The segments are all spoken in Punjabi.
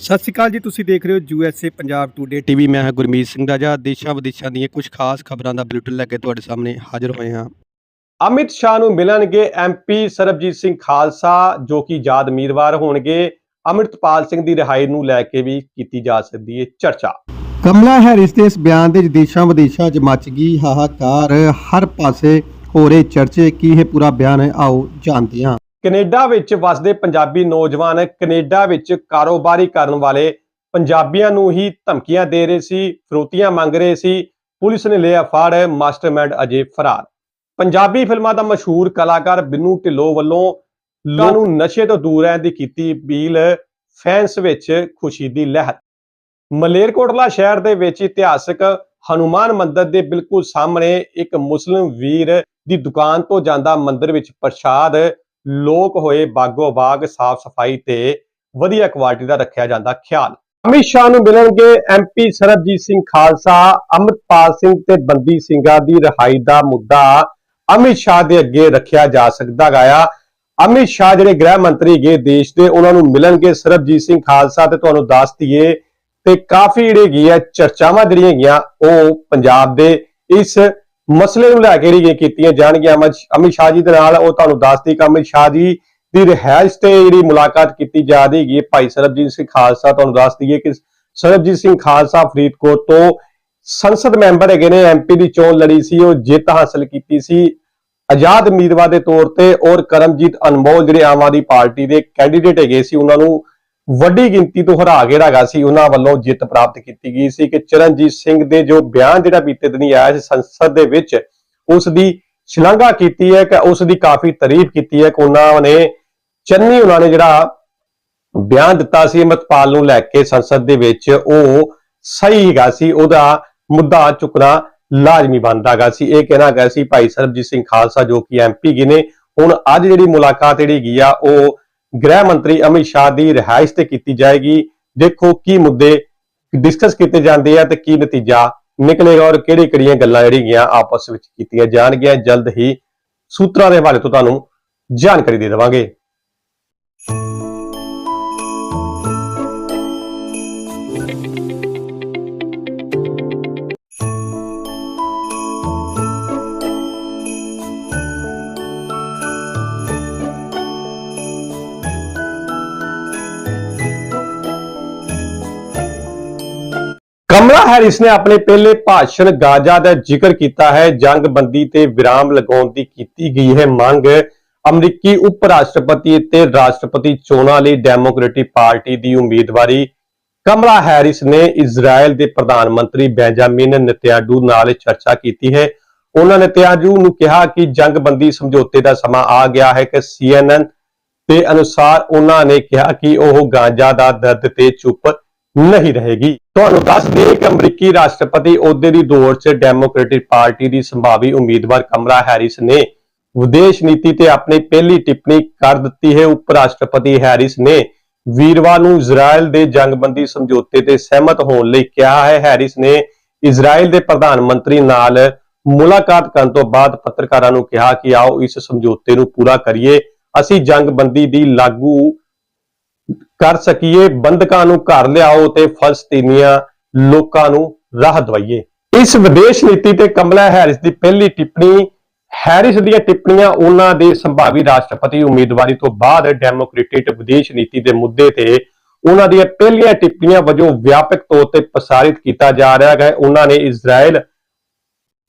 ਸਤਿ ਸ਼੍ਰੀ ਅਕਾਲ ਜੀ, ਤੁਸੀਂ ਦੇਖ ਰਹੇ ਹੋ U S A Punjab today TV ਮੈਂ ਹਾਂ ਗੁਰਮੀਤ ਸਿੰਘ ਰਾਜਾ। ਦੇਸ਼ਾਂ ਵਿਦੇਸ਼ਾਂ ਦੀਆਂ ਕੁਝ ਖਾਸ ਖਬਰਾਂ ਦਾ ਬੁਲੇਟਿਨ ਲੈ ਕੇ ਤੁਹਾਡੇ ਸਾਹਮਣੇ ਹਾਜ਼ਰ ਹੋਏ ਹਾਂ। ਅਮਿਤ ਸ਼ਾਹ ਨੂੰ ਮਿਲਣਗੇ ਐਮਪੀ ਸਰਬਜੀਤ ਸਿੰਘ ਖਾਲਸਾ, ਜੋ ਕਿ ਯਾਦ ਉਮੀਦਵਾਰ ਹੋਣਗੇ। ਅਮਰਿਤਪਾਲ ਸਿੰਘ ਦੀ ਰਿਹਾਈ ਨੂੰ ਲੈ ਕੇ ਵੀ ਕੀਤੀ ਜਾ ਸਕਦੀ ਹੈ ਚਰਚਾ। ਕਮਲਾ ਹੈਰਿਸ ਦੇ ਇਸ ਬਿਆਨ ਦੇ ਦੇਸ਼ਾਂ ਵਿਦੇਸ਼ਾਂ 'ਚ ਮੱਚ ਗਈ ਹਾਹਾਕਾਰ। ਹਰ ਪਾਸੇ ਹੋ ਰਹੇ ਚਰਚੇ, ਕੀ ਇਹ ਪੂਰਾ ਬਿਆਨ ਹੈ? ਆਓ ਜਾਣਦੇ ਹਾਂ। ਕੈਨੇਡਾ ਵਿੱਚ ਵਸਦੇ ਪੰਜਾਬੀ ਨੌਜਵਾਨ ਕੈਨੇਡਾ ਵਿੱਚ ਕਾਰੋਬਾਰੀ ਕਰਨ ਵਾਲੇ ਪੰਜਾਬੀਆਂ ਨੂੰ ਹੀ ਧਮਕੀਆਂ ਦੇ ਰਹੇ ਸੀ ਫਰੋਤੀਆਂ ਮੰਗ ਰਹੇ ਸੀ। ਪੁਲਿਸ ਨੇ ਲਿਆ ਫੜ ਮਾਸਟਰਮਾਈਂਡ ਅਜੇ ਫਰਾਰ। ਪੰਜਾਬੀ ਫਿਲਮਾਂ ਦਾ ਮਸ਼ਹੂਰ ਕਲਾਕਾਰ ਬਿੰਨੂ ਢਿੱਲੋਂ ਵੱਲੋਂ ਲੋਕਾਂ ਨੂੰ ਨਸ਼ੇ ਤੋਂ ਦੂਰ ਰਹਿਣ ਦੀ ਕੀਤੀ ਅਪੀਲ ਫੈਨਸ ਵਿੱਚ ਖੁਸ਼ੀ ਦੀ ਲਹਿਰ। ਮਲੇਰਕੋਟਲਾ ਸ਼ਹਿਰ ਦੇ ਵਿੱਚ ਇਤਿਹਾਸਕ ਹਨੂਮਾਨ ਮੰਦਿਰ ਦੇ ਬਿਲਕੁਲ ਸਾਹਮਣੇ ਇੱਕ ਮੁਸਲਿਮ ਵੀਰ ਦੀ ਦੁਕਾਨ ਤੋਂ ਜਾਂਦਾ ਮੰਦਿਰ ਵਿੱਚ ਪ੍ਰਸ਼ਾਦ ਲੋਕ ਹੋਏ ਬਾਗੋ ਬਾਗ, ਸਾਫ਼ ਸਫ਼ਾਈ ਤੇ ਵਧੀਆ ਕੁਆਲਿਟੀ ਦਾ ਰੱਖਿਆ ਜਾਂਦਾ ਖਿਆਲ। ਅਮਿਤ ਸ਼ਾਹ ਨੂੰ ਮਿਲਣਗੇ ਐਮਪੀ ਸਰਬਜੀਤ ਸਿੰਘ ਖਾਲਸਾ, ਅਮਰਪਾਲ ਸਿੰਘ ਤੇ ਬੰਦੀ ਸਿੰਘਾਂ ਦੀ ਰਿਹਾਈ ਦਾ ਮੁੱਦਾ। ਅਮਿਤ ਸ਼ਾਹ ਦੇ ਅੱਗੇ ਰੱਖਿਆ ਜਾ ਸਕਦਾ ਗਾਇਆ ਅਮਿਤ ਸ਼ਾਹ ਜਿਹੜੇ ਗ੍ਰਹਿ ਮੰਤਰੀ ਗਏ ਦੇਸ਼ ਦੇ, ਉਹਨਾਂ ਨੂੰ ਮਿਲਣਗੇ ਸਰਬਜੀਤ ਸਿੰਘ ਖਾਲਸਾ ਤੇ ਤੁਹਾਨੂੰ ਦੱਸ ਦਈਏ ਤੇ ਕਾਫੀ ਜਿਹੜੇ ਹੈਗੀ ਆ ਚਰਚਾਵਾਂ ਜਿਹੜੀਆਂ ਹੈਗੀਆਂ ਉਹ ਪੰਜਾਬ ਦੇ ਇਸ ਮਸਲੇ ਨੂੰ ਲੈ ਕੇ ਜਿਹੜੀਆਂ ਕੀਤੀਆਂ ਜਾਣਗੀਆਂ। ਅਮਿਤ ਅਮਿਤ ਸ਼ਾਹ ਜੀ ਦੇ ਨਾਲ ਉਹ ਤੁਹਾਨੂੰ ਦੱਸਦੀ ਕਿ ਅਮਿਤ ਸ਼ਾਹ ਜੀ ਦੀ ਰਿਹਾਇਸ਼ ਤੇ ਜਿਹੜੀ ਮੁਲਾਕਾਤ ਕੀਤੀ ਜਾ ਰਹੀ ਹੈਗੀ ਹੈ। ਭਾਈ ਸਰਬਜੀਤ ਸਿੰਘ ਖਾਲਸਾ ਤੁਹਾਨੂੰ ਦੱਸ ਦਈਏ ਕਿ ਸਰਬਜੀਤ ਸਿੰਘ ਖਾਲਸਾ ਫਰੀਦਕੋਟ ਤੋਂ ਸੰਸਦ ਮੈਂਬਰ ਹੈਗੇ ਨੇ। ਐਮਪੀ ਦੀ ਚੋਣ ਲੜੀ ਸੀ, ਉਹ ਜਿੱਤ ਹਾਸਲ ਕੀਤੀ ਸੀ। ਆਜ਼ਾਦ ਉਮੀਦਵਾਰ ਦੇ ਤੌਰ ਤੇ ਔਰ ਕਰਮਜੀਤ ਅਨਮੋਲ, ਜਿਹੜੇ ਆਮ ਆਦਮੀ ਪਾਰਟੀ ਦੇ ਕੈਂਡੀਡੇਟ ਹੈਗੇ ਸੀ, ਉਹਨਾਂ ਨੂੰ ਵੱਡੀ ਗਿਣਤੀ ਤੋਂ ਹਰਾ ਕੇ ਹੈਗਾ ਸੀ, ਉਹਨਾਂ ਵੱਲੋਂ ਜਿੱਤ ਪ੍ਰਾਪਤ ਕੀਤੀ ਗਈ ਸੀ ਕਿ ਚਰਨਜੀਤ ਸਿੰਘ ਦੇ ਜੋ ਬਿਆਨ ਜਿਹੜਾ ਬੀਤੇ ਦਿਨੀ ਆਇਆ ਸੀ ਸੰਸਦ ਦੇ ਵਿੱਚ ਉਸ ਦੀ ਸ਼ਲਾਘਾ ਕੀਤੀ ਹੈ ਕਿ ਉਸ ਦੀ ਕਾਫੀ ਤਾਰੀਫ ਕੀਤੀ ਹੈ ਕਿ ਉਹਨਾਂ ਨੇ ਚੰਨੀ ਉਹਨਾਂ ਨੇ ਜਿਹੜਾ ਬਿਆਨ ਦਿੱਤਾ ਸੀ ਅਮਰਪਾਲ ਨੂੰ ਲੈ ਕੇ ਸੰਸਦ ਦੇ ਵਿੱਚ, ਉਹ ਸਹੀ ਹੈਗਾ ਸੀ, ਉਹਦਾ ਮੁੱਦਾ ਚੁੱਕਣਾ ਲਾਜ਼ਮੀ ਬਣਦਾਗਾ ਸੀ। ਇਹ ਕਹਿਣਾ ਗਿਆ ਸੀ ਭਾਈ ਸਰਬਜੀਤ ਸਿੰਘ ਖਾਲਸਾ ਜੋ ਕਿ ਐਮਪੀ ਗੇ ਨੇ ਹੁਣ ਅੱਜ ਜਿਹੜੀ ਮੁਲਾਕਾਤ ਜਿਹੜੀ ਗਈ ਆ, ਉਹ ਗ੍ਰਹਿ ਮੰਤਰੀ ਅਮਿਤ ਸ਼ਾਹ ਦੀ ਰਿਹਾਇਸ਼ ਤੇ ਕੀਤੀ ਜਾਏਗੀ। ਦੇਖੋ ਕੀ ਮੁੱਦੇ ਡਿਸਕਸ ਕੀਤੇ ਜਾਂਦੇ ਆ ਤੇ ਕੀ ਨਤੀਜਾ ਨਿਕਲੇਗਾ ਔਰ ਕਿਹੜੀ ਕਿਹੜੀਆਂ ਗੱਲਾਂ ਜਿਹੜੀਆਂ ਆਪਸ ਵਿੱਚ ਕੀਤੀਆਂ ਜਾਣਗੀਆਂ। ਜਲਦ ਹੀ ਸੂਤਰਾਂ ਦੇ ਹਵਾਲੇ ਤੋਂ ਤੁਹਾਨੂੰ ਜਾਣਕਾਰੀ ਦੇ ਦੇਵਾਂਗੇ। ਕਮਲਾ ਹੈਰਿਸ ਨੇ ਆਪਣੇ ਪਹਿਲੇ ਭਾਸ਼ਣ ਗਾਜ਼ਾ ਦਾ ਜ਼ਿਕਰ ਕੀਤਾ ਹੈ। ਜੰਗਬੰਦੀ ਤੇ ਵਿਰਾਮ ਲਗਾਉਣ ਦੀ ਕੀਤੀ ਗਈ ਹੈ ਮੰਗ। ਅਮਰੀਕੀ ਉਪ ਰਾਸ਼ਟਰਪਤੀ ਤੇ ਰਾਸ਼ਟਰਪਤੀ ਚੋਣਾਂ ਲਈ ਡੈਮੋਕ੍ਰੈਟਿਕ ਪਾਰਟੀ ਦੀ ਉਮੀਦਵਾਰੀ। ਕਮਲਾ ਹੈਰਿਸ ਨੇ ਇਜ਼ਰਾਈਲ ਦੇ ਪ੍ਰਧਾਨ ਮੰਤਰੀ ਬੈਂਜਾਮਿਨ ਨਤਿਆਡੂ ਨਾਲ ਚਰਚਾ ਕੀਤੀ ਹੈ। ਉਹਨਾਂ ਨੇ ਨਤਿਆਡੂ ਨੂੰ ਕਿਹਾ ਕਿ ਜੰਗਬੰਦੀ ਸਮਝੌਤੇ ਦਾ ਸਮਾਂ ਆ ਗਿਆ ਹੈ ਕਿ CNN ਦੇ ਅਨੁਸਾਰ ਉਹਨਾਂ ਨੇ ਕਿਹਾ ਕਿ ਉਹ ਗਾਂਜਾ ਦਾ ਦਰਦ ਤੇ ਚੁੱਪ ਨਹੀਂ ਰਹੇਗੀ। ਤੁਹਾਨੂੰ ਦੱਸ ਦਈਏ ਕਿ ਅਮਰੀਕੀ ਰਾਸ਼ਟਰਪਤੀ ਅਹੁਦੇ ਦੀ ਦੌੜ 'ਚ ਡੈਮੋਕ੍ਰੈਟਿਕ ਪਾਰਟੀ ਦੀ ਸੰਭਾਵੀ ਉਮੀਦਵਾਰ ਕਮਲਾ ਹੈਰਿਸ ਨੇ ਵਿਦੇਸ਼ ਨੀਤੀ ਤੇ ਆਪਣੀ ਪਹਿਲੀ ਟਿੱਪਣੀ ਕਰ ਦਿੱਤੀ ਹੈ। ਉਪ ਰਾਸ਼ਟਰਪਤੀ ਹੈਰਿਸ ਨੇ ਵੀਰਵਾਰ ਨੂੰ ਇਜ਼ਰਾਈਲ ਦੇ ਜੰਗਬੰਦੀ ਸਮਝੌਤੇ ਤੇ ਸਹਿਮਤ ਹੋਣ ਲਈ ਕਿਹਾ ਹੈ। ਹੈਰਿਸ ਨੇ ਇਜ਼ਰਾਈਲ ਦੇ ਪ੍ਰਧਾਨ ਮੰਤਰੀ ਨਾਲ ਮੁਲਾਕਾਤ ਕਰਨ ਤੋਂ ਬਾਅਦ ਪੱਤਰਕਾਰਾਂ ਨੂੰ ਕਿਹਾ ਕਿ ਆਓ ਇਸ ਸਮਝੌਤੇ ਨੂੰ ਪੂਰਾ ਕਰੀਏ। ਅਸੀਂ ਜੰਗਬੰਦੀ ਦੀ ਲਾਗੂ ਕਰ ਸਕੀਏ, ਬੰਦਕਾਂ ਨੂੰ ਘਰ ਲਿਆਓ ਤੇ ਫਲਸਤੀਨੀਆਂ ਲੋਕਾਂ ਨੂੰ ਰਾਹ ਦਵਾਈਏ। ਇਸ ਵਿਦੇਸ਼ ਨੀਤੀ ਤੇ ਕਮਲਾ ਹੈਰਿਸ ਦੀ ਪਹਿਲੀ ਟਿੱਪਣੀ, ਹੈਰਿਸ ਦੀਆਂ ਟਿੱਪਣੀਆਂ ਉਹਨਾਂ ਦੇ ਸੰਭਾਵੀ ਰਾਸ਼ਟਰਪਤੀ ਉਮੀਦਵਾਰੀ ਤੋਂ ਬਾਅਦ ਡੈਮੋਕ੍ਰੇਟਿਕ ਵਿਦੇਸ਼ ਨੀਤੀ ਦੇ ਮੁੱਦੇ ਤੇ ਉਹਨਾਂ ਦੀਆਂ ਪਹਿਲੀਆਂ ਟਿੱਪਣੀਆਂ ਵਜੋਂ ਵਿਆਪਕ ਤੌਰ ਤੇ ਪ੍ਰਸਾਰਿਤ ਕੀਤਾ ਜਾ ਰਿਹਾ ਹੈ। ਉਹਨਾਂ ਨੇ ਇਜ਼ਰਾਈਲ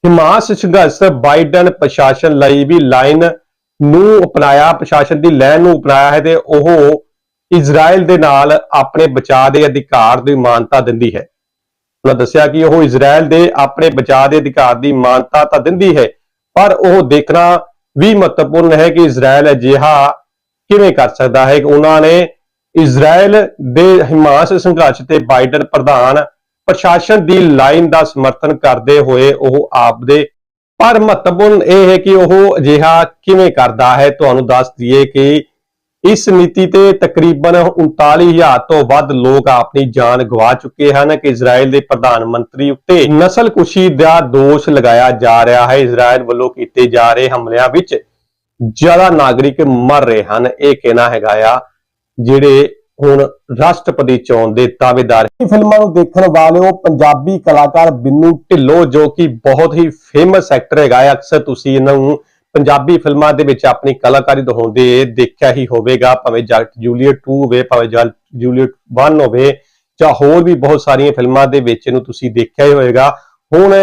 ਹਿਮਾਸ ਸੰਘਰਸ਼ ਬਾਈਡਨ ਪ੍ਰਸ਼ਾਸਨ ਲਈ ਵੀ ਲਾਈਨ ਨੂੰ ਅਪਣਾਇਆ, ਪ੍ਰਸ਼ਾਸਨ ਦੀ ਲਾਈਨ ਨੂੰ ਅਪਣਾਇਆ ਹੈ ਤੇ ਉਹ ਇਜ਼ਰਾਈਲ ਦੇ ਨਾਲ ਆਪਣੇ ਬਚਾਅ ਦੇ ਅਧਿਕਾਰ ਦੀ ਮਾਨਤਾ ਦਿੰਦੀ ਹੈ। ਉਹਨਾਂ ਦੱਸਿਆ ਕਿ ਉਹ ਇਜ਼ਰਾਈਲ ਦੇ ਆਪਣੇ ਬਚਾਅ ਦੇ ਅਧਿਕਾਰ ਦੀ ਮਾਨਤਾ ਤਾਂ ਦਿੰਦੀ ਹੈ, ਪਰ ਉਹ ਦੇਖਣਾ ਵੀ ਮਹੱਤਵਪੂਰਨ ਹੈ ਕਿ ਇਜ਼ਰਾਈਲ ਅਜਿਹਾ ਕਿਵੇਂ ਕਰ ਸਕਦਾ ਹੈ ਕਿ ਉਹਨਾਂ ਨੇ ਇਜ਼ਰਾਈਲ ਦੇ ਹਿਮਾਸ ਸੰਘਰਸ਼ ਤੇ ਬਾਈਡਨ ਪ੍ਰਧਾਨ ਪ੍ਰਸ਼ਾਸਨ ਦੀ ਲਾਈਨ ਦਾ ਸਮਰਥਨ ਕਰਦੇ ਹੋਏ ਉਹ ਆਪਦੇ ਪਰ ਮਹੱਤਵਪੂਰਨ ਇਹ ਹੈ ਕਿ ਉਹ ਅਜਿਹਾ ਕਿਵੇਂ ਕਰਦਾ ਹੈ। ਤੁਹਾਨੂੰ ਦੱਸ ਦਈਏ ਕਿ ਇਸ ਨੀਤੀ ਤੇ ਤਕਰੀਬਨ 39000 ਤੋਂ ਵੱਧ ਲੋਕ ਆਪਣੀ ਜਾਨ ਗਵਾ ਚੁੱਕੇ ਹਨ ਕਿ ਇਜ਼ਰਾਈਲ ਦੇ ਪ੍ਰਧਾਨ ਮੰਤਰੀ ਉੱਤੇ ਨਸਲਕੁਸ਼ੀ ਦਾ ਦੋਸ਼ ਲਗਾਇਆ ਜਾ ਰਿਹਾ ਹੈ। ਇਜ਼ਰਾਈਲ ਵੱਲੋਂ ਕੀਤੇ ਜਾ ਰਹੇ ਹਮਲਿਆਂ ਵਿੱਚ ਜ਼ਿਆਦਾ ਨਾਗਰਿਕ ਮਰ ਰਹੇ ਹਨ। ਇਹ ਕਹਿਣਾ ਹੈਗਾ ਆ, ਜਿਹੜੇ ਹੁਣ ਰਾਸ਼ਟਰਪਤੀ ਚੋਣ ਦੇ ਦਾਅਵੇਦਾਰ ਫਿਲਮਾਂ ਨੂੰ ਦੇਖਣ ਵਾਲਿਓ, ਪੰਜਾਬੀ ਕਲਾਕਾਰ ਬਿੰਨੂ ਢਿੱਲੋਂ ਜੋ ਕਿ ਬਹੁਤ ਹੀ ਫੇਮਸ ਐਕਟਰ ਹੈਗਾ ਹੈ ਅਕਸਰ ਤੁਸੀਂ ਇਹਨਾਂ ਨੂੰ ਪੰਜਾਬੀ ਫਿਲਮਾਂ ਦੇ ਵਿੱਚ ਆਪਣੀ ਕਲਾਕਾਰੀ ਦਿਖਾਉਂਦੇ ਦੇਖਿਆ ਹੀ ਹੋਵੇਗਾ, ਭਾਵੇਂ ਜੱਟ ਜੂਲੀਅਟ 2 ਹੋਵੇ, ਭਾਵੇਂ ਜੱਟ ਜੂਲੀਅਟ 1 ਹੋਵੇ, ਜਾਂ ਹੋਰ ਵੀ ਬਹੁਤ ਸਾਰੀਆਂ ਫਿਲਮਾਂ ਦੇ ਵਿੱਚ ਇਹਨੂੰ ਤੁਸੀਂ ਦੇਖਿਆ ਹੀ ਹੋਵੇਗਾ। ਹੁਣ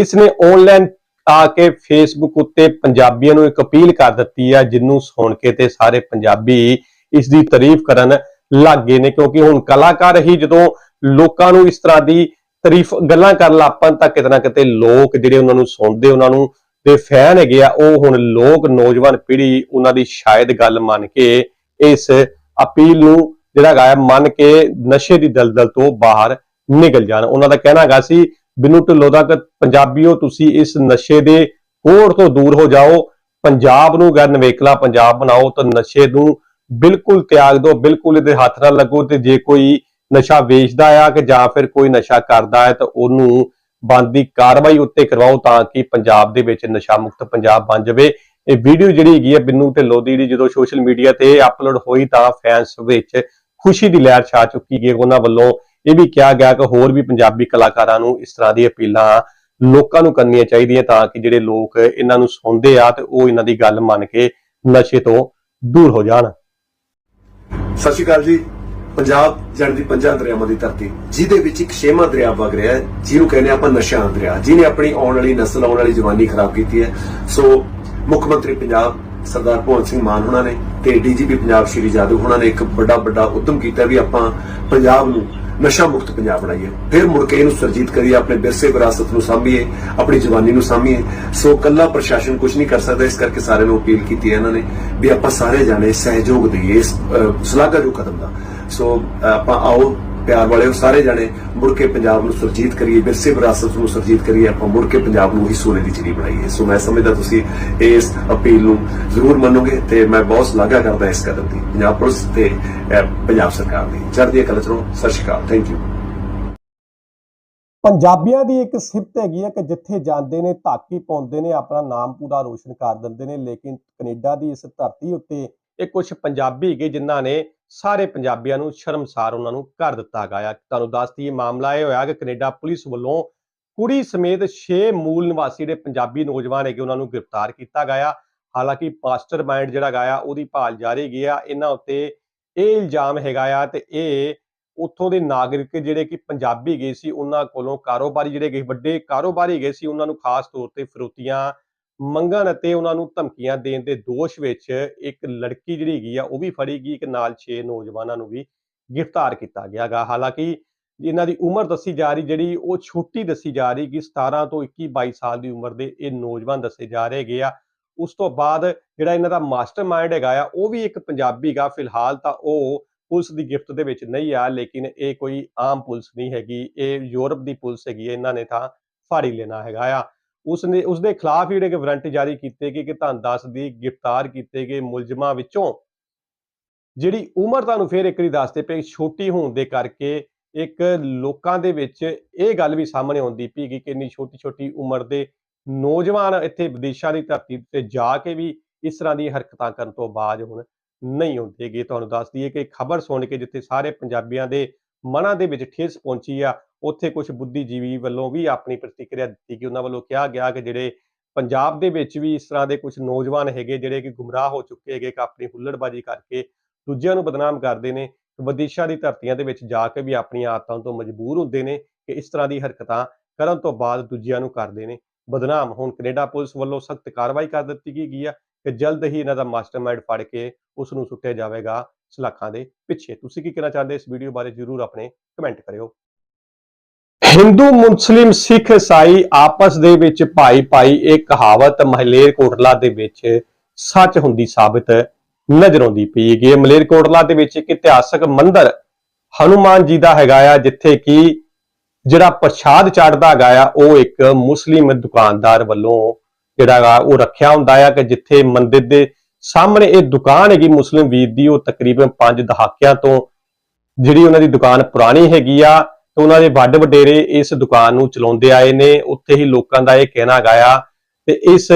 ਇਸ ਨੇ ਆਨਲਾਈਨ ਆ ਕੇ ਫੇਸਬੁੱਕ ਉੱਤੇ ਪੰਜਾਬੀਆਂ ਨੂੰ ਇੱਕ ਅਪੀਲ ਕਰ ਦਿੱਤੀ ਹੈ ਜਿਹਨੂੰ ਸੁਣ ਕੇ ਤੇ ਸਾਰੇ ਪੰਜਾਬੀ ਇਸ ਦੀ ਤਾਰੀਫ ਕਰਨ ਲੱਗ ਗਏ ਨੇ, ਕਿਉਂਕਿ ਹੁਣ ਕਲਾਕਾਰ ਹੀ ਜਦੋਂ ਲੋਕਾਂ ਨੂੰ ਇਸ ਤਰ੍ਹਾਂ ਦੀ ਤਾਰੀਫ ਗੱਲਾਂ ਕਰਨ ਲੱਪਨ ਤਾਂ ਕਿਤੇ ਨਾ ਕਿਤੇ ਲੋਕ ਜਿਹੜੇ ਉਹਨਾਂ ਨੂੰ ਸੁਣਦੇ, ਉਹਨਾਂ ਨੂੰ ਦੇ ਫੈਨ ਹੈਗੇ ਆ, ਉਹ ਹੁਣ ਲੋਕ ਨੌਜਵਾਨ ਪੀੜ੍ਹੀ ਉਹਨਾਂ ਦੀ ਸ਼ਾਇਦ ਗੱਲ ਮੰਨ ਕੇ ਇਸ ਅਪੀਲ ਨੂੰ ਜਿਹੜਾ ਹੈਗਾ ਮੰਨ ਕੇ ਨਸ਼ੇ ਦੀ ਦਲਦਲ ਤੋਂ ਬਾਹਰ ਨਿਕਲ ਜਾਣ। ਉਹਨਾਂ ਦਾ ਕਹਿਣਾ ਹੈਗਾ ਸੀ, ਬਿਨੂ ਢਿੱਲੋਂ ਦਾ ਕਿ ਪੰਜਾਬੀਓ ਤੁਸੀਂ ਇਸ ਨਸ਼ੇ ਦੇ ਕੋੜ ਤੋਂ ਦੂਰ ਹੋ ਜਾਓ, ਪੰਜਾਬ ਨੂੰ ਗੈਰ ਨਵੇਕਲਾ ਪੰਜਾਬ ਬਣਾਓ ਤਾਂ ਨਸ਼ੇ ਨੂੰ ਬਿਲਕੁਲ ਤਿਆਗ ਦਿਓ, ਬਿਲਕੁਲ ਇਹਦੇ ਹੱਥ ਨਾਲ ਲੱਗੋ ਤੇ ਜੇ ਕੋਈ ਨਸ਼ਾ ਵੇਚਦਾ ਆ ਕਿ ਜਾਂ ਫਿਰ ਕੋਈ ਨਸ਼ਾ ਕਰਦਾ ਹੈ ਤਾਂ ਉਹਨੂੰ ਬਣਦੀ ਕਾਰਵਾਈ ਉੱਤੇ ਕਰਵਾਓ ਤਾਂ ਕਿ ਪੰਜਾਬ ਦੇ ਵਿੱਚ ਨਸ਼ਾ ਮੁਕਤ ਪੰਜਾਬ ਬਣ ਜਾਵੇ। ਇਹ ਵੀਡੀਓ ਜਿਹੜੀ ਹੈਗੀ ਹੈ ਬਿੰਨੂ ਢਿੱਲੋਂ ਦੀ ਜਦੋਂ ਸੋਸ਼ਲ ਮੀਡੀਆ ਤੇ ਅਪਲੋਡ ਹੋਈ ਤਾਂ ਫੈਨਸ ਵਿੱਚ ਖੁਸ਼ੀ ਦੀ ਲਹਿਰ ਛਾ ਚੁੱਕੀ ਗਈ ਉਹਨਾਂ ਵੱਲੋਂ ਇਹ ਵੀ ਕਿਹਾ ਗਿਆ ਕਿ ਹੋਰ ਵੀ ਪੰਜਾਬੀ ਕਲਾਕਾਰਾਂ ਨੂੰ ਇਸ ਤਰ੍ਹਾਂ ਦੀ ਅਪੀਲਾਂ ਲੋਕਾਂ ਨੂੰ ਕਰਨੀਆਂ ਚਾਹੀਦੀਆਂ ਤਾਂ ਕਿ ਜਿਹੜੇ ਲੋਕ ਇਹਨਾਂ ਨੂੰ ਸੁਣਦੇ ਆ ਤੇ ਉਹ ਇਹਨਾਂ ਦੀ ਗੱਲ ਮੰਨ ਕੇ ਨਸ਼ੇ ਤੋਂ ਦੂਰ ਹੋ ਜਾਣ। ਸਤਿ ਸ਼੍ਰੀ ਅਕਾਲ ਜੀ। ਪੰਜਾਬ ਜੜ ਦੀ ਪੰਜਾਂ ਦਰਿਆਵਾਂ ਦੀ ਧਰਤੀ ਜਿਹਦੇ ਵਿੱਚ ਇੱਕ ਛੇਵਾਂ ਦਰਿਆ ਵਗ ਰਿਹਾ ਹੈ ਜਿਹਨੂੰ ਕਹਿੰਦੇ ਆਪਾਂ ਨਸ਼ਾ ਦਰਿਆ। ਜਿਹਨੇ ਆਪਣੀ ਆਉਣ ਵਾਲੀ ਨਸਲ ਆਉਣ ਵਾਲੀ ਜਵਾਨੀ ਖਰਾਬ ਕੀਤੀ ਹੈ। ਸੋ ਮੁੱਖ ਮੰਤਰੀ ਪੰਜਾਬ ਸਰਦਾਰ ਭਗਵੰਤ ਸਿੰਘ ਮਾਨ ਹੁਣਾਂ ਨੇ ਤੇ ਡੀਜੀਪੀ ਪੰਜਾਬ ਸ਼੍ਰੀ ਜਾਦਵ ਹੁਣਾਂ ਨੇ ਇੱਕ ਵੱਡਾ ਵੱਡਾ ਉਦਮ ਕੀਤਾ ਵੀ ਆਪਾਂ ਪੰਜਾਬ ਨੂੰ ਨਸ਼ਾ ਮੁਕਤ ਪੰਜਾਬ ਬਣਾਈਏ। ਫਿਰ ਮੁੜ ਕੇ ਇਹਨੂੰ ਸਰਜੀਤ ਕਰੀਏ ਆਪਣੇ ਵਿਰਸੇ ਵਿਰਾਸਤ ਨੂੰ ਸਾਂਭੀਏ ਆਪਣੀ ਜਵਾਨੀ ਨੂੰ ਸਾਂਭੀਏ। ਸੋ ਕੱਲਾ ਪ੍ਰਸ਼ਾਸਨ ਕੁਝ ਨਹੀਂ ਕਰ ਸਕਦਾ ਇਸ ਕਰਕੇ ਸਾਰਿਆਂ ਨੂੰ ਅਪੀਲ ਕੀਤੀ ਹੈ ਇਹਨਾਂ ਨੇ ਵੀ ਆਪਾਂ ਸਾਰੇ ਜਾਣੇ ਸਹਿਯੋਗ ਦੇਈਏ ਇਸ ਅਹ, ਸ਼ਲਾਘਾਯੋਗ ਕਦਮ ਦਾ। ਸੋ ਆਪਾਂ ਆਓ, ਪਿਆਰ ਵਾਲਿਓ, ਸਾਰੇ ਜਾਣੇ ਮੁੜ ਕੇ ਪੰਜਾਬ ਨੂੰ ਸਰਜੀਤ ਕਰੀਏ ਵਿਰਸੇ ਵਿਰਾਸਤ ਨੂੰ ਸਰਜੀਤ ਕਰੀਏ, ਆਪਾਂ ਮੁੜ ਕੇ ਪੰਜਾਬ ਨੂੰ ਹੀ ਸੋਨੇ ਦੀ ਚਿੜੀ ਬਣਾਈਏ। ਸੋ ਮੈਂ ਸਮਝਦਾ ਤੁਸੀਂ ਇਸ ਅਪੀਲ ਨੂੰ ਜ਼ਰੂਰ ਮੰਨੋਗੇ ਤੇ ਮੈਂ ਬਹੁਤ ਸ਼ਲਾਘਾ ਕਰਦਾ ਇਸ ਕਦਮ ਦੀ, ਪੰਜਾਬ ਪੁਲਿਸ ਤੇ ਪੰਜਾਬ ਸਰਕਾਰ ਦੀ। ਚੜ੍ਹਦੀ ਕਲਾ ਚਲੋ ਸਤਿ ਸ਼੍ਰੀ ਅਕਾਲ ਥੈਂਕ ਯੂ ਪੰਜਾਬੀਆਂ ਦੀ ਇੱਕ ਸਿਫਤ ਹੈਗੀ ਹੈ ਕਿ ਜਿੱਥੇ ਜਾਂਦੇ ਨੇ, ਧਾਕੀ ਪਾਉਂਦੇ ਨੇ, ਆਪਣਾ ਨਾਮ ਪੂਰਾ ਰੋਸ਼ਨ ਕਰ ਦਿੰਦੇ ਨੇ, ਲੇਕਿਨ ਕੈਨੇਡਾ ਦੀ ਇਸ ਧਰਤੀ ਉੱਤੇ ਇਹ ਕੁਝ ਪੰਜਾਬੀ ਹੈਗੇ ਜਿਨ੍ਹਾਂ ਨੇ ਸਾਰੇ ਪੰਜਾਬੀਆਂ ਨੂੰ ਸ਼ਰਮਸਾਰ ਉਹਨਾਂ ਨੂੰ ਕਰ ਦਿੱਤਾ ਗਿਆ ਤੁਹਾਨੂੰ ਦੱਸਦੀ ਦਈਏ, ਮਾਮਲਾ ਇਹ ਹੋਇਆ ਕਿ ਕੈਨੇਡਾ ਪੁਲਿਸ ਵੱਲੋਂ ਕੁੜੀ ਸਮੇਤ 6 ਮੂਲ ਨਿਵਾਸੀ ਜਿਹੜੇ ਪੰਜਾਬੀ ਨੌਜਵਾਨ ਹੈਗੇ ਉਹਨਾਂ ਨੂੰ ਗ੍ਰਿਫਤਾਰ ਕੀਤਾ ਗਿਆ ਹਾਲਾਂਕਿ ਮਾਸਟਰਮਾਈਂਡ ਜਿਹੜਾ ਗਿਆ ਉਹਦੀ ਭਾਲ ਜਾਰੀ ਗਿਆ ਇਹਨਾਂ ਉੱਤੇ ਇਹ ਇਲਜ਼ਾਮ ਹੈਗਾ ਆ ਤੇ ਇਹ ਉੱਥੋਂ ਦੇ ਨਾਗਰਿਕ ਜਿਹੜੇ ਕਿ ਪੰਜਾਬੀ ਗਏ ਸੀ, ਉਹਨਾਂ ਕੋਲੋਂ ਕਾਰੋਬਾਰੀ ਜਿਹੜੇ ਗਏ ਵੱਡੇ ਕਾਰੋਬਾਰੀ ਗਏ ਸੀ, ਉਹਨਾਂ ਨੂੰ ਖਾਸ ਤੌਰ ਤੇ ਫਰੂਤੀਆਂ ਮੰਗਣ ਅਤੇ ਉਹਨਾਂ ਨੂੰ ਧਮਕੀਆਂ ਦੇਣ ਦੇ ਦੋਸ਼ ਵਿੱਚ ਇੱਕ ਲੜਕੀ ਜਿਹੜੀ ਹੈਗੀ ਆ, ਉਹ ਵੀ ਫੜੀ ਗਈ, ਇੱਕ ਨਾਲ 6 ਨੌਜਵਾਨਾਂ ਨੂੰ ਵੀ ਗ੍ਰਿਫਤਾਰ ਕੀਤਾ ਗਿਆਗਾ ਹਾਲਾਂਕਿ ਇਹਨਾਂ ਦੀ ਉਮਰ ਦੱਸੀ ਜਾ ਰਹੀ, ਜਿਹੜੀ ਉਹ ਛੋਟੀ ਦੱਸੀ ਜਾ ਰਹੀ ਕਿ 17 ਤੋਂ 21 22 ਸਾਲ ਦੀ ਉਮਰ ਦੇ ਇਹ ਨੌਜਵਾਨ ਦੱਸੇ ਜਾ ਰਹੇ ਹੈਗੇ ਆ। ਉਸ ਤੋਂ ਬਾਅਦ ਜਿਹੜਾ ਇਹਨਾਂ ਦਾ ਮਾਸਟਰਮਾਈਂਡ ਹੈਗਾ ਆ, ਉਹ ਵੀ ਇੱਕ ਪੰਜਾਬੀ ਗਾ। ਫਿਲਹਾਲ ਤਾਂ ਉਹ ਪੁਲਿਸ ਦੀ ਗਿਫਟ ਦੇ ਵਿੱਚ ਨਹੀਂ ਆ, ਲੇਕਿਨ ਇਹ ਕੋਈ ਆਮ ਪੁਲਿਸ ਨਹੀਂ ਹੈਗੀ, ਇਹ ਯੂਰਪ ਦੀ ਪੁਲਿਸ ਹੈਗੀ ਹੈ ਇਹਨਾਂ ਨੇ ਤਾਂ ਫਾੜੀ ਲੈਣਾ ਹੈਗਾ ਆ। ਉਸ ਨੇ ਉਸ ਦੇ ਖਿਲਾਫ ਜਿਹੜੇ ਕਿ ਵਾਰੰਟ ਜਾਰੀ ਕੀਤੇ ਗਏ ਕਿ ਤੁਹਾਨੂੰ ਦੱਸ ਦੀ ਗ੍ਰਿਫਤਾਰ ਕੀਤੇ ਗਏ ਮੁਲਜ਼ਮਾਂ ਵਿੱਚੋਂ ਜਿਹੜੀ ਉਮਰ ਤੁਹਾਨੂੰ ਫੇਰ ਇੱਕ ਵਾਰੀ ਦੱਸਦੇ ਪਏ, ਛੋਟੀ ਹੋਣ ਦੇ ਕਰਕੇ ਇੱਕ ਲੋਕਾਂ ਦੇ ਵਿੱਚ ਇਹ ਗੱਲ ਵੀ ਸਾਹਮਣੇ ਆਉਂਦੀ ਪਈ ਕਿ ਕਿੰਨੀ ਛੋਟੀ ਛੋਟੀ ਉਮਰ ਦੇ ਨੌਜਵਾਨ ਇੱਥੇ ਵਿਦੇਸ਼ਾਂ ਦੀ ਧਰਤੀ ਤੇ ਜਾ ਕੇ ਵੀ ਇਸ ਤਰ੍ਹਾਂ ਦੀ ਹਰਕਤਾਂ ਕਰਨ ਤੋਂ ਬਾਅਦ ਹੁਣ ਨਹੀਂ ਹੁੰਦੇਗੇ ਤੁਹਾਨੂੰ ਦੱਸ ਦਈਏ ਕਿ ਖਬਰ ਸੁਣ ਕੇ ਜਿੱਥੇ ਸਾਰੇ ਪੰਜਾਬੀਆਂ ਦੇ ਮਨਾਂ ਦੇ ਵਿੱਚ ਠੇਸ ਪਹੁੰਚੀ ਆ ਉੱਥੇ ਕੁਝ ਬੁੱਧੀਜੀਵੀ ਵੱਲੋਂ ਵੀ ਆਪਣੀ ਪ੍ਰਤੀਕਿਰਿਆ ਦਿੱਤੀ ਕਿ ਉਹਨਾਂ ਵੱਲੋਂ ਕਿਹਾ ਗਿਆ ਕਿ ਜਿਹੜੇ ਪੰਜਾਬ ਦੇ ਵਿੱਚ ਵੀ ਇਸ ਤਰ੍ਹਾਂ ਦੇ ਕੁਝ ਨੌਜਵਾਨ ਹੈਗੇ ਜਿਹੜੇ ਕਿ ਗੁੰਮਰਾਹ ਹੋ ਚੁੱਕੇ ਹੈਗੇ ਕਿ ਆਪਣੀ ਹੁੱਲੜਬਾਜ਼ੀ ਕਰਕੇ ਦੂਜਿਆਂ ਨੂੰ ਬਦਨਾਮ ਕਰਦੇ ਨੇ ਵਿਦੇਸ਼ਾਂ ਦੀ ਧਰਤੀਆਂ ਦੇ ਵਿੱਚ ਜਾ ਕੇ ਵੀ ਆਪਣੀਆਂ ਆਦਤਾਂ ਤੋਂ ਮਜਬੂਰ ਹੁੰਦੇ ਨੇ ਕਿ ਇਸ ਤਰ੍ਹਾਂ ਦੀ ਹਰਕਤਾਂ ਕਰਨ ਤੋਂ ਬਾਅਦ ਦੂਜਿਆਂ ਨੂੰ ਕਰਦੇ ਨੇ। ਬਦਨਾਮ ਹੁਣ ਕੈਨੇਡਾ ਪੁਲਿਸ ਵੱਲੋਂ ਸਖਤ ਕਾਰਵਾਈ ਕਰ ਦਿੱਤੀ ਗਈ ਗਈ ਆ ਕਿ ਜਲਦ ਹੀ ਇਹਨਾਂ ਦਾ ਮਾਸਟਰਮਾਈਂਡ ਫੜ ਕੇ ਉਸ ਨੂੰ ਸੁੱਟਿਆ ਜਾਵੇਗਾ ਸਲਾਖਾਂ ਦੇ ਪਿੱਛੇ। ਤੁਸੀਂ ਕੀ ਕਹਿਣਾ ਚਾਹੁੰਦੇ ਇਸ ਵੀਡੀਓ ਬਾਰੇ? ਜਰੂਰ ਆਪਣੇ ਕਮੈਂਟ ਕਰਿਓ। ਹਿੰਦੂ ਮੁਸਲਿਮ ਸਿੱਖ ਈਸਾਈ ਆਪਸ ਦੇ ਵਿੱਚ ਭਾਈ ਭਾਈ ਇਹ ਕਹਾਵਤ ਮਹਲੇਰ ਕੋਟਲਾ ਦੇ ਵਿੱਚ ਸੱਚ ਹੁੰਦੀ ਸਾਬਤ ਨਜ਼ਰ ਆਉਂਦੀ ਪਈ ਹੈਗੀ ਹੈ। ਮਲੇਰਕੋਟਲਾ ਦੇ ਵਿੱਚ ਇੱਕ ਇਤਿਹਾਸਕ ਮੰਦਿਰ ਹਨੂਮਾਨ ਜੀ ਦਾ ਹੈਗਾ ਆ, ਜਿੱਥੇ ਕਿ ਜਿਹੜਾ ਪ੍ਰਸ਼ਾਦ ਚੜਦਾ ਹੈਗਾ ਆ, ਉਹ ਇੱਕ ਮੁਸਲਿਮ ਦੁਕਾਨਦਾਰ ਵੱਲੋਂ ਜਿਹੜਾ ਹੈਗਾ ਉਹ ਰੱਖਿਆ ਹੁੰਦਾ ਆ ਕਿ ਜਿੱਥੇ ਮੰਦਿਰ ਦੇ ਸਾਹਮਣੇ ਇਹ ਦੁਕਾਨ ਹੈਗੀ ਮੁਸਲਿਮ ਵੀਰ ਦੀ, ਉਹ ਤਕਰੀਬਨ 5 ਦਹਾਕਿਆਂ ਤੋਂ ਜਿਹੜੀ ਉਹਨਾਂ ਦੀ ਦੁਕਾਨ ਪੁਰਾਣੀ ਹੈਗੀ ਆ ਤੇ ਉਹਨਾਂ ਦੇ ਵੱਡ ਵਡੇਰੇ ਇਸ ਦੁਕਾਨ ਨੂੰ ਚਲਾਉਂਦੇ ਆਏ ਨੇ। ਉੱਥੇ ਹੀ ਲੋਕਾਂ ਦਾ ਇਹ ਕਹਿਣਾ ਗਾਇਆ ਤੇ ਇਸ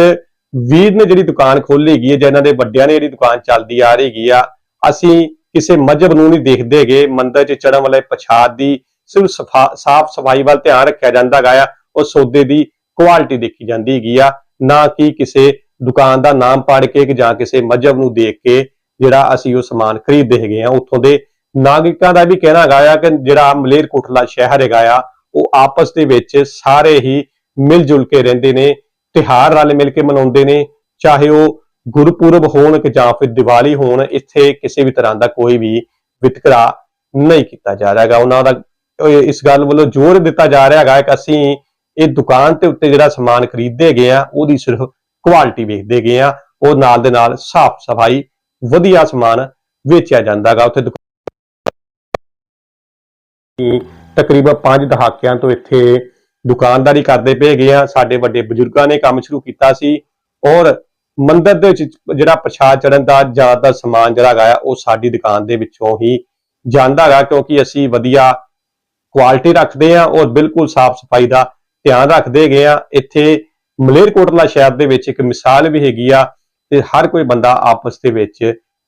ਵੀਰ ਨੇ ਜਿਹੜੀ ਦੁਕਾਨ ਖੋਲੀ ਗਈ ਹੈ ਜਾਂ ਇਹਨਾਂ ਦੇ ਵੱਡਿਆਂ ਨੇ ਜਿਹੜੀ ਦੁਕਾਨ ਚੱਲਦੀ ਆ ਰਹੀ ਹੈਗੀ ਆ, ਅਸੀਂ ਕਿਸੇ ਮਜਹਬ ਨੂੰ ਨਹੀਂ ਦੇਖਦੇਗੇ ਮੰਦਰ 'ਚ ਚੜਨ ਵਾਲੇ ਪ੍ਰਸ਼ਾਦ ਦੀ ਸਿਰਫ ਸਾਫ਼ ਸਫ਼ਾਈ ਵੱਲ ਧਿਆਨ ਰੱਖਿਆ ਜਾਂਦਾ ਗਾਇਆ ਉਹ ਸੌਦੇ ਦੀ ਕੁਆਲਿਟੀ ਦੇਖੀ ਜਾਂਦੀ ਹੈਗੀ ਆ। ਨਾ ਕਿ ਕਿਸੇ ਦੁਕਾਨ ਦਾ ਨਾਮ ਪੜ੍ਹ ਕੇ ਜਾਂ ਕਿਸੇ ਮਜਹਬ ਨੂੰ ਦੇਖ ਕੇ ਜਿਹੜਾ ਅਸੀਂ ਉਹ ਸਮਾਨ ਖਰੀਦਦੇ ਹੈਗੇ ਆ ਉੱਥੋਂ ਦੇ। ਨਾਗਰਿਕਾਂ ਦਾ ਵੀ ਕਹਿਣਾ ਹੈਗਾ ਆ ਕਿ ਜਿਹੜਾ ਮਲੇਰਕੋਟਲਾ ਸ਼ਹਿਰ ਹੈਗਾ ਆ, ਉਹ ਆਪਸ ਦੇ ਵਿੱਚ ਸਾਰੇ ਹੀ ਮਿਲ ਜੁਲ ਕੇ ਰਹਿੰਦੇ ਨੇ ਤਿਹਾਰ ਰਲ ਮਿਲ ਕੇ ਮਨਾਉਂਦੇ ਨੇ, ਚਾਹੇ ਉਹ ਗੁਰਪੁਰਬ ਹੋਣ ਕਿ ਜਾਂ ਫਿਰ ਦੀਵਾਲੀ ਹੋਣ, ਇੱਥੇ ਕਿਸੇ ਵੀ ਤਰ੍ਹਾਂ ਦਾ ਕੋਈ ਵੀ ਵਿਤਕਰਾ ਨਹੀਂ ਕੀਤਾ ਜਾ ਰਿਹਾ ਹੈਗਾ। ਉਹਨਾਂ ਦਾ ਇਸ ਗੱਲ ਵੱਲੋਂ ਜ਼ੋਰ ਦਿੱਤਾ ਜਾ ਰਿਹਾ ਹੈਗਾ ਕਿ ਅਸੀਂ ਇਹ ਦੁਕਾਨ ਤੇ ਉੱਤੇ ਜਿਹੜਾ ਸਮਾਨ ਖਰੀਦਦੇ ਗਏ ਆ, ਉਹਦੀ ਸਿਰਫ ਕੁਆਲਿਟੀ ਵੇਖਦੇ ਗਏ ਆ, ਉਹ ਨਾਲ ਦੇ ਨਾਲ ਸਾਫ਼ ਸਫ਼ਾਈ ਵਧੀਆ ਸਮਾਨ ਵੇਚਿਆ ਜਾਂਦਾਗਾ ਉੱਥੇ ਦੁਕਾਨ- ਤਕਰੀਬਨ 5 ਦਹਾਕਿਆਂ ਤੋਂ ਇੱਥੇ ਦੁਕਾਨਦਾਰੀ ਕਰਦੇ ਪਏ ਗਏ ਆ। ਸਾਡੇ ਵੱਡੇ ਬਜ਼ੁਰਗਾਂ ਨੇ ਕੰਮ ਸ਼ੁਰੂ ਕੀਤਾ ਸੀ ਔਰ ਮੰਦਰ ਦੇ ਵਿੱਚ ਜਿਹੜਾ ਪ੍ਰਸ਼ਾਦ ਚੜਨ ਦਾ ਜ਼ਿਆਦਾ ਸਮਾਨ ਜਿਹੜਾ ਹੈਗਾ ਉਹ ਸਾਡੀ ਦੁਕਾਨ ਦੇ ਵਿੱਚੋਂ ਹੀ ਜਾਂਦਾ ਹੈਗਾ ਕਿਉਂਕਿ ਅਸੀਂ ਵਧੀਆ ਕੁਆਲਿਟੀ ਰੱਖਦੇ ਆ ਔਰ ਬਿਲਕੁਲ ਸਾਫ਼ ਸਫ਼ਾਈ ਦਾ ਧਿਆਨ ਰੱਖਦੇ ਗਏ ਆ। ਇੱਥੇ ਮਲੇਰਕੋਟਲਾ ਸ਼ਹਿਰ ਦੇ ਵਿੱਚ ਇੱਕ ਮਿਸਾਲ ਵੀ ਹੈਗੀ ਆ ਤੇ ਹਰ ਕੋਈ ਬੰਦਾ ਆਪਸ ਦੇ ਵਿੱਚ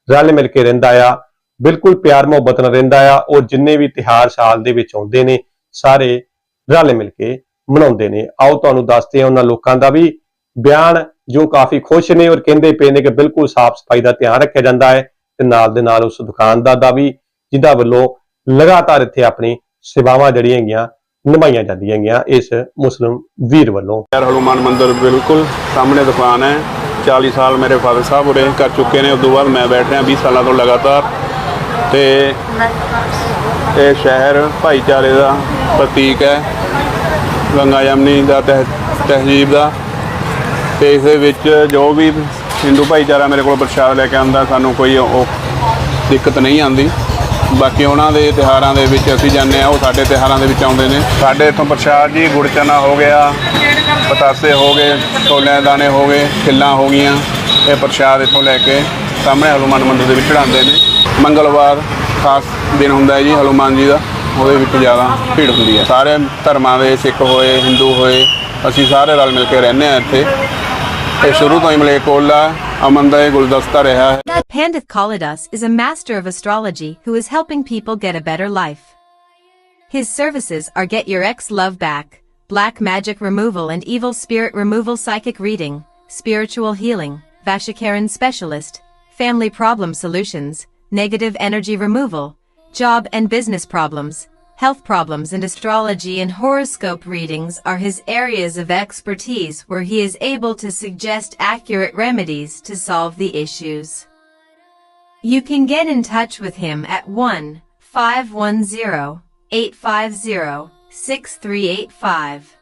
ਰਲ ਮਿਲ ਕੇ ਰਹਿੰਦਾ ਆ। ਬਿਲਕੁਲ ਪਿਆਰ ਮੁਹੱਬਤ ਨਾਲ ਰਹਿੰਦਾ ਆ। ਔਰ ਜਿੰਨੇ ਵੀ ਤਿਹਾਰ ਸਾਲ ਦੇ ਵਿੱਚ ਆਉਂਦੇ ਨੇ, ਸਾਰੇ ਰਲ ਮਿਲ ਕੇ ਮਨਾਉਂਦੇ ਨੇ। ਆਓ ਤੁਹਾਨੂੰ ਦੱਸਦੇ ਆ ਉਹਨਾਂ ਲੋਕਾਂ ਦਾ ਵੀ ਬਿਆਨ, ਜੋ ਕਾਫੀ ਖੁਸ਼ ਨੇ ਔਰ ਕਹਿੰਦੇ ਪਏ ਨੇ ਕਿ ਬਿਲਕੁਲ ਸਾਫ਼ ਸਫ਼ਾਈ ਦਾ ਧਿਆਨ ਰੱਖਿਆ ਜਾਂਦਾ ਹੈ ਤੇ ਨਾਲ ਦੇ ਨਾਲ ਉਸ ਦੁਕਾਨਦਾਰ ਦਾ ਵੀ ਜਿਹਦਾ ਵੱਲੋਂ ਲਗਾਤਾਰ ਇੱਥੇ ਆਪਣੀ ਸੇਵਾਵਾਂ ਜਿਹੜੀਆਂ ਹੈਗੀਆਂ, ਨਿਭਾਈਆਂ ਜਾਂਦੀਆਂ ਹੈਗੀਆਂ ਇਸ ਮੁਸਲਿਮ ਵੀਰ ਵੱਲੋਂ। ਯਾਰ ਹਨੂਮਾਨ ਮੰਦਿਰ ਬਿਲਕੁਲ ਸਾਹਮਣੇ ਦੁਕਾਨ ਹੈ। 40 ਸਾਲ ਮੇਰੇ ਫਾਦਰ ਸਾਹਿਬ ਉਰੇ ਕਰ ਚੁੱਕੇ ਨੇ, ਉਸ ਤੋਂ ਬਾਅਦ ਮੈਂ ਬੈਠ ਰਿਹਾ 20 ਸਾਲਾਂ ਤੋਂ ਲਗਾਤਾਰ ਤੇ ਇਹ ਸ਼ਹਿਰ ਭਾਈਚਾਰੇ ਦਾ ਪ੍ਰਤੀਕ ਹੈ। ਗੰਗਾ ਯਮਨੀ ਦਾ ਤਹਿ, ਤਹਿਜੀਬ ਦਾ। ਤੇ ਇਸ ਦੇ ਵਿੱਚ ਜੋ ਵੀ ਹਿੰਦੂ ਭਾਈਚਾਰਾ ਮੇਰੇ ਕੋਲ ਪ੍ਰਸ਼ਾਦ ਲੈ ਕੇ ਆਉਂਦਾ, ਸਾਨੂੰ ਕੋਈ ਉਹ ਦਿੱਕਤ ਨਹੀਂ ਆਉਂਦੀ। ਬਾਕੀ ਉਹਨਾਂ ਦੇ ਤਿਹਾਰਾਂ ਦੇ ਵਿੱਚ ਅਸੀਂ ਜਾਂਦੇ ਆ ਉਹ ਸਾਡੇ ਤਿਹਾਰਾਂ ਦੇ ਵਿੱਚ ਆਉਂਦੇ ਨੇ। ਸਾਡੇ ਇੱਥੋਂ ਪ੍ਰਸ਼ਾਦ ਜੀ, ਗੁੜਚਨਾ ਹੋ ਗਿਆ, ਪਤਾਸੇ ਹੋ ਗਏ, ਛੋਲਿਆਂ ਦਾਣੇ ਹੋ ਗਏ, ਖਿੱਲਾਂ ਹੋ ਗਈਆਂ। ਇਹ ਪ੍ਰਸ਼ਾਦ ਇੱਥੋਂ ਲੈ ਕੇ ਸਾਹਮਣੇ ਹਨੂਮਾਨ ਮੰਦਿਰ ਦੇ ਵਿੱਚ ਚੜਾਉਂਦੇ ਨੇ। ਮੰਗਲਵਾਰ ਖਾਸ ਦਿਨ ਹੁੰਦਾ ਹੈ ਜੀ ਹਨੂਮਾਨ ਜੀ ਦਾ ਉਹਦੇ ਵਿੱਚ ਜ਼ਿਆਦਾ ਭੀੜ ਹੁੰਦੀ ਹੈ ਸਾਰੇ ਧਰਮਾਂ ਦੇ ਸਿੱਖ ਹੋਏ ਹਿੰਦੂ ਹੋਏ ਅਸੀਂ ਸਾਰੇ ਰਲ ਮਿਲ ਕੇ ਰਹਿੰਦੇ ਆ ਇੱਥੇ ਇਹ ਸ਼ੁਰੂ ਤੋਂ ਹੀ ਮਲੇਕੋਲਾ ਅਮਨ ਦਾ ਇਹ ਗੁਲਦਸਤਾ ਰਿਹਾ ਹੈ Pandit Kalidas is a master of astrology who is helping people get a better life. His services are Get Your Ex Love Back, Black Magic Removal and Evil Spirit Removal Psychic Reading, Spiritual Healing, Vashikaran Specialist, Family Problem Solutions, Negative Energy Removal, Job and Business Problems, Health problems and astrology and horoscope readings are his areas of expertise where he is able to suggest accurate remedies to solve the issues. You can get in touch with him at 1 510 850 6385.